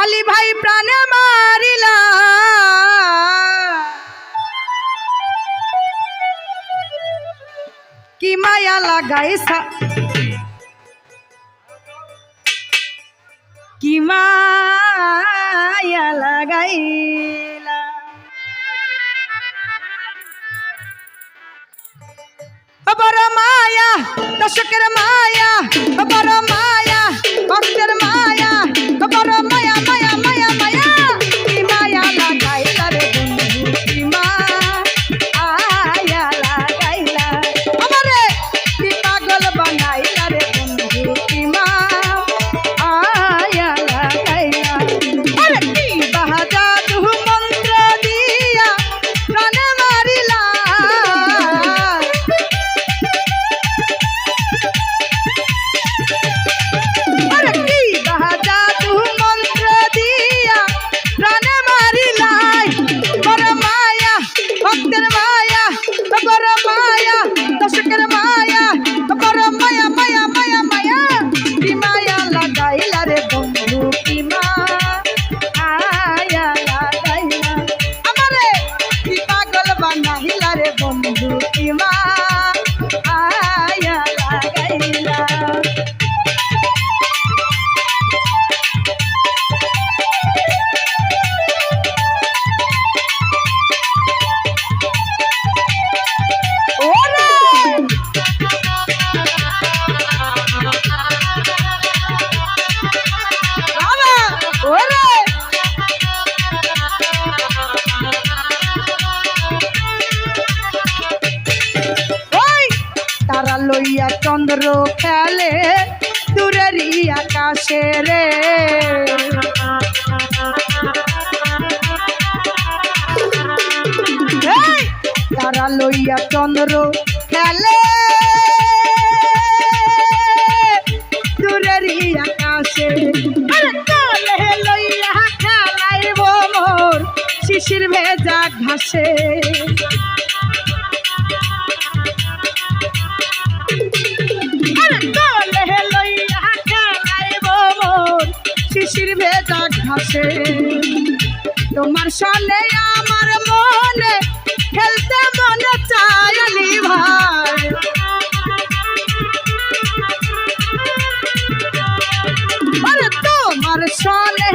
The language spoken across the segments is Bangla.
আলী ভাই প্রাণে মারিলা। কি মায়া লাগাইছা? কি মায়া লাগাইলা? ও বড় মায়া দশকের মায়া বড় চন্দ্র খেলে দূরেরই আকাশে রে। তারা লইয়া চন্দ্র খেলে। দূরেরই আকাশে লইয়া খেলাইব মোর, শিশির ভেজা ঘাসে। শিশির ভেজা ঘাসে তোমার সনে আমার মনে খেলতে মনে চায় ভাই। তোমার সনে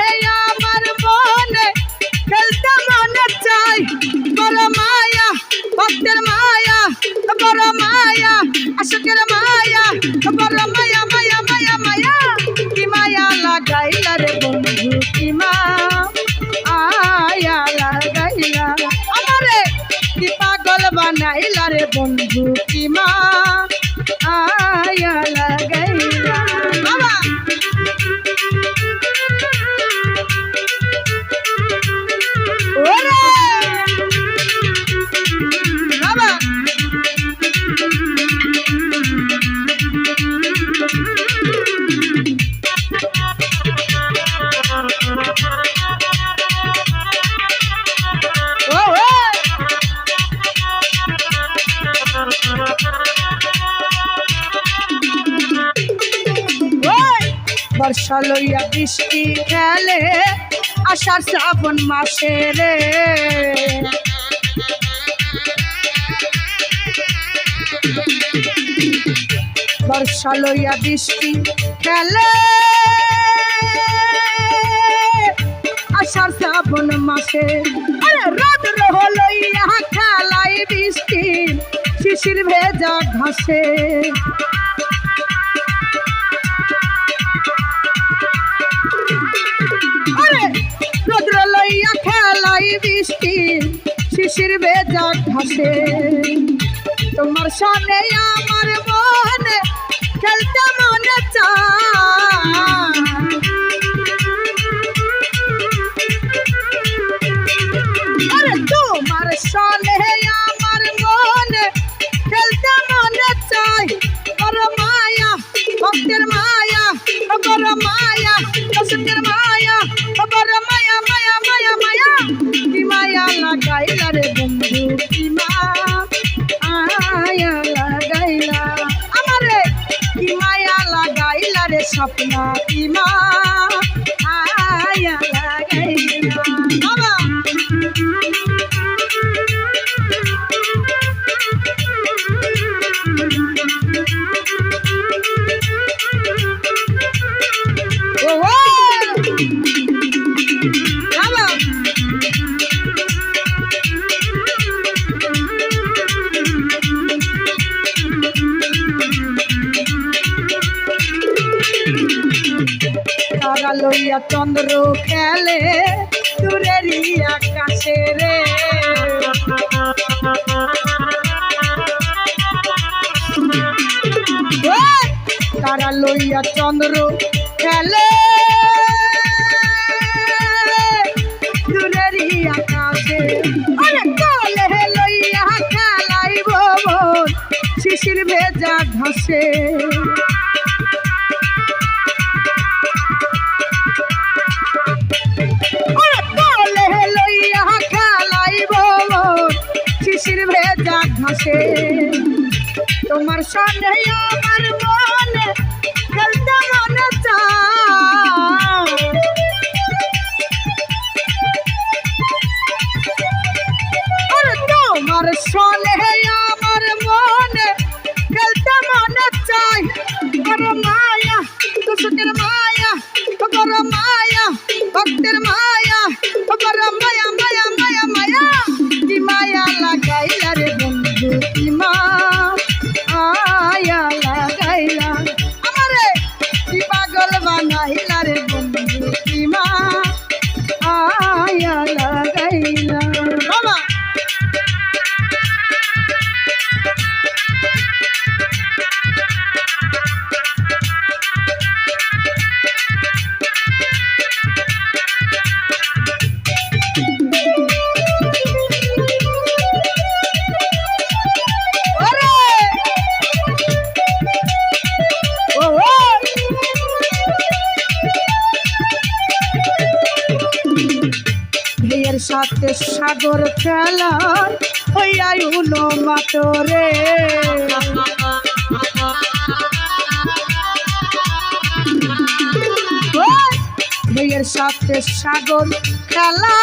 আমার মনে খেলতে মনে চাই বড় মায়া, ভক্তের মায়া, বড় মায়া, আশকের মায়া, বড় মায়া লাগাইলা রে বন্ধু কিমা মায়া লাগাইলা আমারে কি পাগল বানাইলা রে বন্ধু কি বর্ষা লইয়া বৃষ্টি খেলে, আষাঢ় শ্রাবণ মাসে রে। বর্ষা লইয়া বৃষ্টি খেলে, আষাঢ় শ্রাবণ মাসে। আরে রহ লইয়া খেলাই বৃষ্টি, শিশির ভেজা ঘাসে। শিশির ভেজা ঘাসে তোমার সামনে আমার মনে খেলতে মনে চায়। তোমার সামনে আমার মনে খেলতে মনে চাই বড় মায়া, ভক্তের মায়া, বড় মায়া দশকের মায়া, বড় মায়া মায়া মায়া। মায়া লাগাইলা রে বন্ধু কি মায়া লাগাইলা আমারে কি মায়া লাগাইলা স্বপ্ন কি মায়া হইয়া চন্দ্র খেলে দূরের আকাশে রে। তারা লইয়া চন্দ্র খেলে শিশির ভেজা ঘাসে। ভালোবাসে তোমার সঙ্গে আমার মনে খেলতে মনে তোমার সনে Thank you. হাতে সাগর খেলার ওই আয়ুন মাতরে। বইয়ের সাথে সাগর খেলা